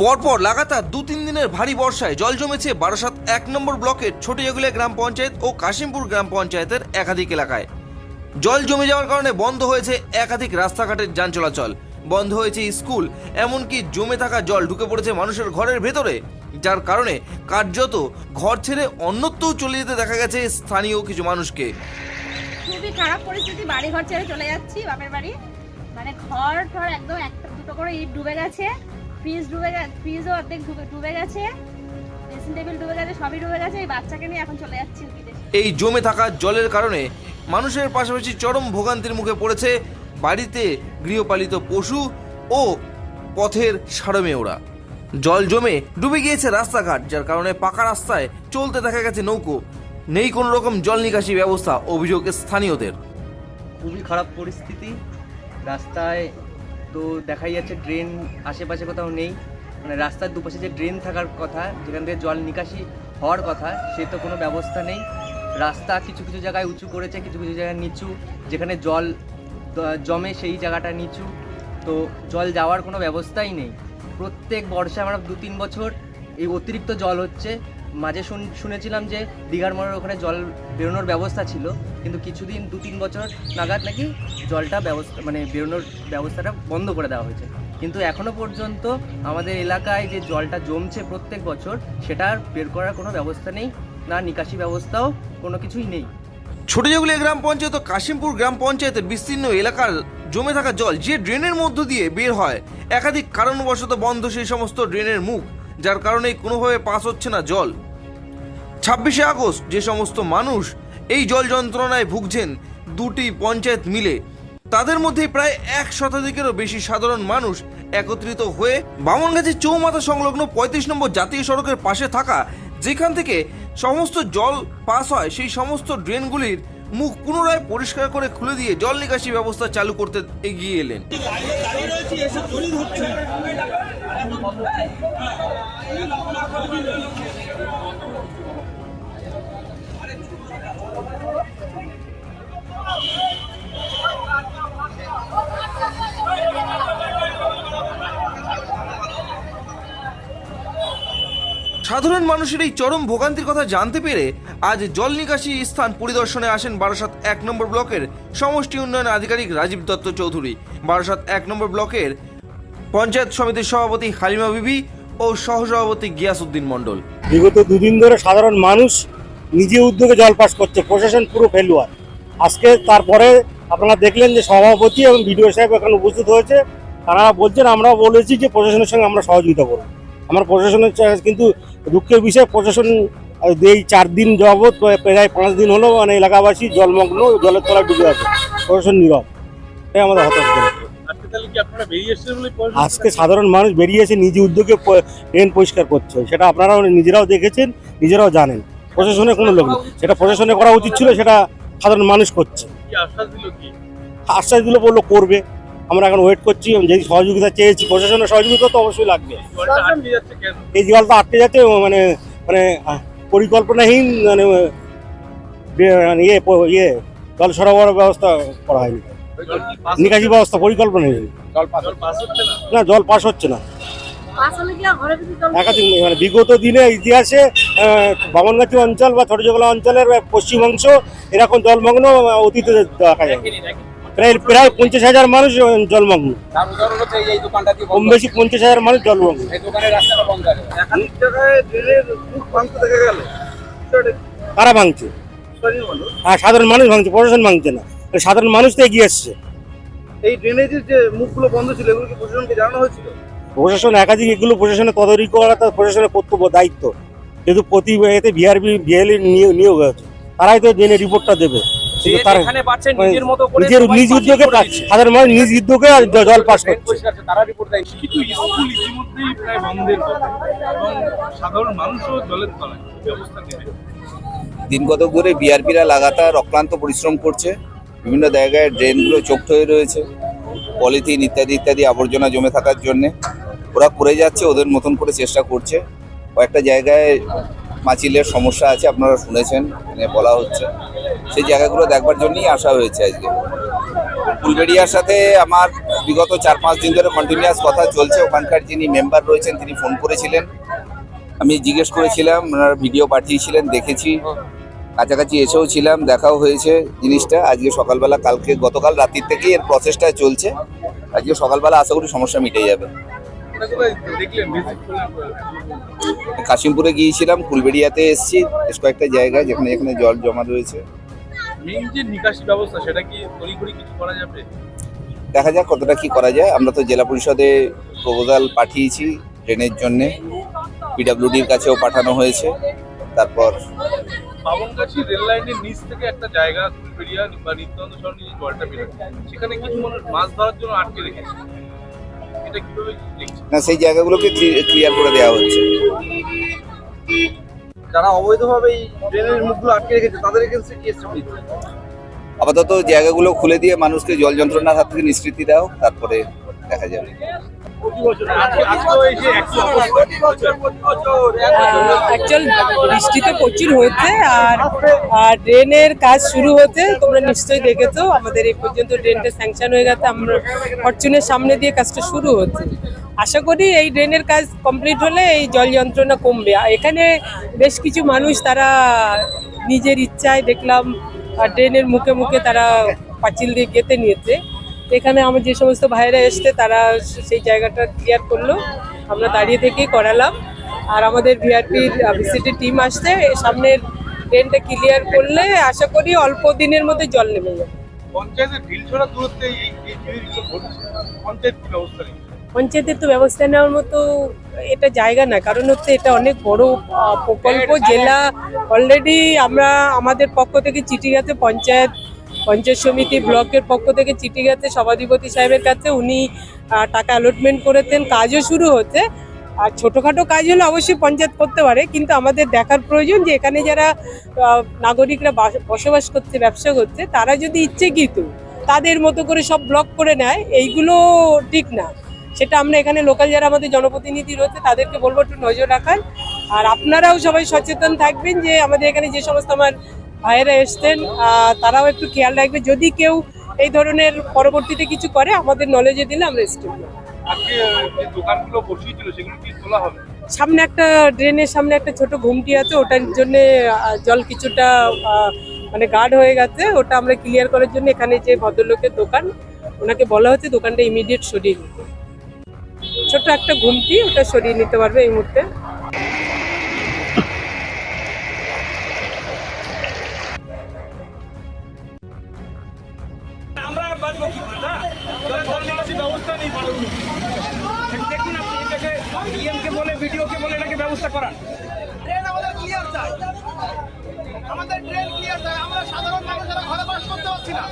পরপর লাগাতার দু তিন দিনের ভারী বর্ষায় জল জমেছে বারাসাত এক নম্বর ব্লকের ছোটিয়াগুলিয়া গ্রাম পঞ্চায়েত ও কাশিমপুর গ্রাম পঞ্চায়েতের একাধিক এলাকায়। জল জমে যাওয়ার কারণে বন্ধ হয়েছে একাধিক রাস্তাঘাটের যান চলাচল। বন্ধ হয়েছে স্কুল, এমনকি জমে থাকা জল ঢুকে পড়েছে মানুষের ঘরের ভেতরে। যার কারণে কার্যত ঘর ছেড়ে অন্যত্রও চলে যেতে দেখা গেছে স্থানীয় কিছু মানুষকে। খুবই খারাপ পরিস্থিতি বাড়ি ঘর ছেড়ে চলে যাচ্ছি, বাপের বাড়ি। মানে ঘর ঠর একদম একটা দুটো করে ইট ডুবে গেছে। ফ্রিজ ডুবে গেছে ফ্রিজও অর্ধেক ডুবে ডুবে গেছে ড্রেসিং টেবিল ডুবে গেছে সবই ডুবে গেছে এই বাচ্চাকে নিয়ে এখন চলে যাচ্ছি বিদেশে। এই জমে থাকা জলের কারণে মানুষের পাশাপাশি চরম ভোগান্তির মুখে পড়েছে বাড়িতে গৃহপালিত পশু ও পথের সারমেয়রা। জল জমে ডুবে গিয়েছে রাস্তাঘাট যার কারণে পাকা রাস্তায় চলতে দেখা গেছে নৌকো। নেই কোনো রকম জল নিকাশি ব্যবস্থা অভিযোগ স্থানীয়দের। খুবই খারাপ পরিস্থিতি। রাস্তায় তো দেখাই যাচ্ছে ড্রেন আশেপাশে কোথাও নেই। মানে রাস্তার দুপাশে যে ড্রেন থাকার কথা, যেখান থেকে জল নিকাশি হওয়ার কথা, সে তো কোনো ব্যবস্থা নেই। রাস্তা কিছু কিছু জায়গায় উঁচু করেছে, কিছু কিছু জায়গায় নিচু। যেখানে জল জমে সেই জায়গাটা নিচু। তো জল যাওয়ার কোনো ব্যবস্থাই নেই। প্রত্যেক বর্ষায় আমরা দু তিন বছর এই অতিরিক্ত জল হচ্ছে। মাঝে শুন- শুনেছিলাম যে দীঘার মোড়ের ওখানে জল বেরোনোর ব্যবস্থা ছিল, কিন্তু কিছুদিন দু তিন বছর নাগাদ নাকি জলটা ব্যবস্থা মানে বেরোনোর ব্যবস্থাটা বন্ধ করে দেওয়া হয়েছে। কিন্তু এখনও পর্যন্ত আমাদের এলাকায় যে জলটা জমছে প্রত্যেক বছর, সেটা আর বের করার কোনো ব্যবস্থা নেই, না নিকাশি ব্যবস্থাও, কোনো কিছুই নেই। ছোটজাগুলিয়া গ্রাম পঞ্চায়েত ও কাশিমপুর গ্রাম পঞ্চায়েতের বিস্তীর্ণ এলাকার জমে থাকা জল যে ড্রেনের মধ্য দিয়ে বের হয়, একাধিক কারণবশত বন্ধ সেই সমস্ত ড্রেনের মুখ। যার কারণে কোনোভাবে পাস হচ্ছে না জল। ছাব্বিশে আগস্ট যে সমস্ত মানুষ এই জল যন্ত্রণায় ভুগছেন দুটি পঞ্চায়েত মিলে, তাদের মধ্যে প্রায় এক শতাধিকেরও বেশি সাধারণ মানুষ একত্রিত হয়ে বামনগাছি চৌমাথা সংলগ্ন পঁয়ত্রিশ নম্বর জাতীয় সড়কের পাশে থাকা, যেখান থেকে সমস্ত জল পাস হয়, সেই সমস্ত ড্রেনগুলির মুখ পুনরায় পরিষ্কার করে খুলে দিয়ে জল নিকাশি ব্যবস্থা চালু করতে এগিয়ে এলেন। সাধারণ মানুষের এই চরম ভোগান্তির কথা জানতে পেরে আজ জল নিকাশি স্থান পরিদর্শনে আসেন বারাসাত এক নম্বর ব্লকের সমষ্টি উন্নয়ন আধিকারিক রাজীব দত্ত চৌধুরী। বারাসাত এক নম্বর ব্লকের পঞ্চায়েত সমিতির সভাপতি হালিমা বিবি ও সহসভাপতি গিয়াসউদ্দিন মণ্ডল। বিগত দুদিন ধরে সাধারণ মানুষ নিজে উদ্যোগে জল পাস করছে, প্রশাসন পুরো ফেলুয়ার। আজকে তারপরে আপনারা দেখলেন যে সভাপতি এবং বিডিও সাহেব এখানে উপস্থিত হয়েছে। তারা বলছেন আমরা বলেছি যে প্রশাসনের সঙ্গে আমরা সহযোগিতা করব। আমার প্রশাসনের কিন্তু দুঃখের বিষয়, প্রশাসন এই চার দিন যাবৎ, প্রায় পাঁচ দিন হলো মানে এলাকাবাসী জলমগ্ন, জলের তলায় ডুবে আছে। প্রশাসন নীরব। এটাই আমাদের হতাশ করে আজকে আপনারা সাধারণ মানুষ বেরিয়েছে নিজে উদ্যোগে ড্রেন পরিষ্কার করছে। সেটা আপনারাও নিজেরাও দেখেছেন নিজেরাও জানেন। প্রশাসনের কোনো লোক নেই। সেটা প্রশাসনে করা উচিত ছিল সেটা সাধারণ মানুষ করছে। কি আশ্বাস দিল কি? আশ্বাস দিলে বলল করবে। আমরা এখন ওয়েট করছি যেই সহযোগিতা চেয়েছি প্রশাসনের সহযোগিতা তো অবশ্যই লাগবে। জলটা আটকে যাচ্ছে কেন? এই জলটা আটকে যাচ্ছে মানে মানে পরিকল্পনাহীন মানে মানে ইয়ে ইয়ে জল সরবরাহ ব্যবস্থা করা হয়নি। জল নিকাশি ব্যবস্থা পাস হচ্ছে না? না। জল পাস হচ্ছে না। একাধিক মানে বিগত দিনে ইতিহাসে বামনগাছি অঞ্চল বা ছোটজগলা অঞ্চলের পশ্চিমাংশ এরকম জলমগ্ন অতীতে দেখা যায়। প্রায় প্রায় পঞ্চাশ হাজার মানুষ জলমগ্ন। কম বেশি পঞ্চাশ হাজার মানুষ জলমগ্ন। কারা ভাঙছে? আর সাধারণ মানুষ ভাঙছে প্রশাসন ভাঙছে না। সাধারণ মানুষ তো এগিয়ে আসছে এই ড্রেনেজের যে মুখগুলো বন্ধ ছিল এগুলো কি প্রশাসনকে জানানো হয়েছিল? প্রশাসন একাধিক এগুলো প্রশাসনের তদারকি করা তার প্রশাসনের কর্তব্য দায়িত্ব। যেহেতু প্রতি এতে বিআরবি বিএলই নিয়োগ হয়েছে তারাই তো জেনে রিপোর্টটা দেবে। এখানে পাচ্ছেন মানে নিজের মতো করে নিজের সবাই নিজ পাস উদ্যোগে করে পাচ্ছে। দিচ্ছে। সাধারণ মানুষ নিজ উদ্যোগে জল পাস করছে। পরিষ্কার আছে, তারা রিপোর্ট দেয়। কিন্তু স্কুল ইতিমধ্যেই প্রায় বন্ধের পথে এবং সাধারণ মানুষও জলের তলায়। কি ব্যবস্থা নেবে? দিনগত করে বিআরপিরা লাগাতার অক্লান্ত পরিশ্রম করছে। বিভিন্ন জায়গায় ড্রেনগুলো চোখট হয়ে রয়েছে, পলিথিন ইত্যাদি ইত্যাদি আবর্জনা জমে থাকার জন্যে। ওরা করে যাচ্ছে, ওদের মতন করে চেষ্টা করছে। কয়েকটা জায়গায় মাছিলের সমস্যা আছে, আপনারা শুনেছেন মানে বলা হচ্ছে। সেই জায়গাগুলো দেখবার জন্যই আসা হয়েছে আজকে। ফুলবেড়িয়ার সাথে আমার বিগত চার পাঁচ দিন ধরে কন্টিনিউয়াস কথা চলছে। ওখানকার যিনি মেম্বার রয়েছেন, তিনি ফোন করেছিলেন। আমি জিজ্ঞেস করেছিলাম, ওনারা ভিডিও পাঠিয়েছিলেন, দেখেছি। কাছাকাছি এসেও ছিলাম দেখাও হয়েছে জিনিসটা। আজকে সকালবেলা কালকে গতকাল রাত্রির থেকেই এর প্রসেসটা চলছে। আজকে সকালবেলা আশা করি সমস্যা মিটে যাবে। কাশিমপুরে গিয়েছিলাম ফুলবেড়িয়াতে এসেছি বেশ কয়েকটা জায়গায় যেখানে যেখানে জল জমা রয়েছে। মেইন যে নিকাশি ব্যবস্থা সেটা কি কিছু করা যাবে? দেখা যাক কতটা কি করা যায়। আমরা তো জেলা পরিষদে প্রপোজাল পাঠিয়েছি ট্রেনের জন্যে। পিডাব্লিউডির কাছেও পাঠানো হয়েছে। তারপর বাবনগাছি রেল লাইনের নিচ থেকে একটা জায়গা ফুলবেড়িয়া বা নিত্যানন্দ সরণি যে জলটা বেরোচ্ছে সেখানে কিছু মানুষ মাছ ধরার জন্য আটকে রেখেছে। এটা কীভাবে দেখছে না সেই জায়গাগুলোকে ক্লিয়ার করে দেওয়া হচ্ছে। যারা অবৈধভাবে এই ড্রেনের মুখগুলো আটকে রেখেছে তাদের এগেন্সে কি আপাতত জায়গাগুলো খুলে দিয়ে মানুষকে জল যন্ত্রণার হাত থেকে নিষ্কৃতি দাও তারপরে দেখা যাবে। বৃষ্টি তো প্রচুর হয়েছে আর আর ড্রেনের কাজ শুরু হতে তোমরা নিশ্চয়ই দেখেছ। আমাদের এই পর্যন্ত ড্রেনটা স্যাংশন হয়ে গেছে, আমরা ফরচুনের সামনে দিয়ে কাজটা শুরু হচ্ছে আশা করি এই ড্রেনের কাজ কমপ্লিট হলে এই জল যন্ত্রণা কমবে। এখানে বেশ কিছু মানুষ তারা নিজের ইচ্ছায় দেখলাম ড্রেনের মুখে মুখে তারা পাঁচিল দিয়ে গেঁথে নিয়েছে। এখানে আমার যে সমস্ত ভাইরা এসছে তারা সেই জায়গাটা ক্লিয়ার করল। আমরা দাঁড়িয়ে থেকেই করালাম। আর আমাদের ভিআরপির ভিসিটি টিম আসছে। সামনের ট্রেনটা ক্লিয়ার করলে আশা করি অল্প দিনের মধ্যে জল নেমে যাবে। পঞ্চায়েতের তো ব্যবস্থা নেওয়ার মতো এটা জায়গা না। কারণ হচ্ছে এটা অনেক বড় প্রকল্প। জেলা অলরেডি আমরা আমাদের পক্ষ থেকে চিঠি গেছে পঞ্চায়েত পঞ্চায়েত সমিতি ব্লকের পক্ষ থেকে চিঠি গেছে সভাধিপতি সাহেবের কাছে উনি টাকা অ্যালটমেন্ট করেছেন। কাজও শুরু হচ্ছে। আর ছোটোখাটো কাজ হলে অবশ্যই পঞ্চায়েত করতে পারে, কিন্তু আমাদের দেখার প্রয়োজন যে এখানে যারা নাগরিকরা বসবাস করছে, ব্যবসা করছে, তারা যদি ইচ্ছেকৃত তাদের মতো করে সব ব্লক করে নেয়, এইগুলো ঠিক না। সেটা আমরা এখানে লোকাল যারা আমাদের জনপ্রতিনিধি রয়েছে, তাদেরকে বলব একটু নজর রাখার। আর আপনারাও সবাই সচেতন থাকবেন যে আমাদের এখানে যে সমস্ত আমার ভাইয়েরা এসছেন তারাও একটু খেয়াল রাখবে। যদি কেউ এই ধরনের পরবর্তীতে কিছু করে আমাদের নলেজে দিলে আমরা স্টেপ সামনে একটা ড্রেনের সামনে একটা ছোট ঘুমটি আছে ওটার জন্য জল কিছুটা মানে গার্ড হয়ে গেছে। ওটা আমরা ক্লিয়ার করার জন্য এখানে যে ভদ্রলোকের দোকান ওনাকে বলা হচ্ছে দোকানটা ইমিডিয়েট সরিয়ে নিতে। ছোট একটা ঘুমটি ওটা সরিয়ে নিতে পারবে এই মুহূর্তে। আমাদের ট্রেন ক্লিয়ার চাই। আমরা সাধারণ মানুষেরা ঘরে বাস করতে পারছি না।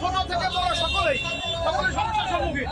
ছোট থেকে বড় সকলেই সকলে সমস্যার সম্মুখীন।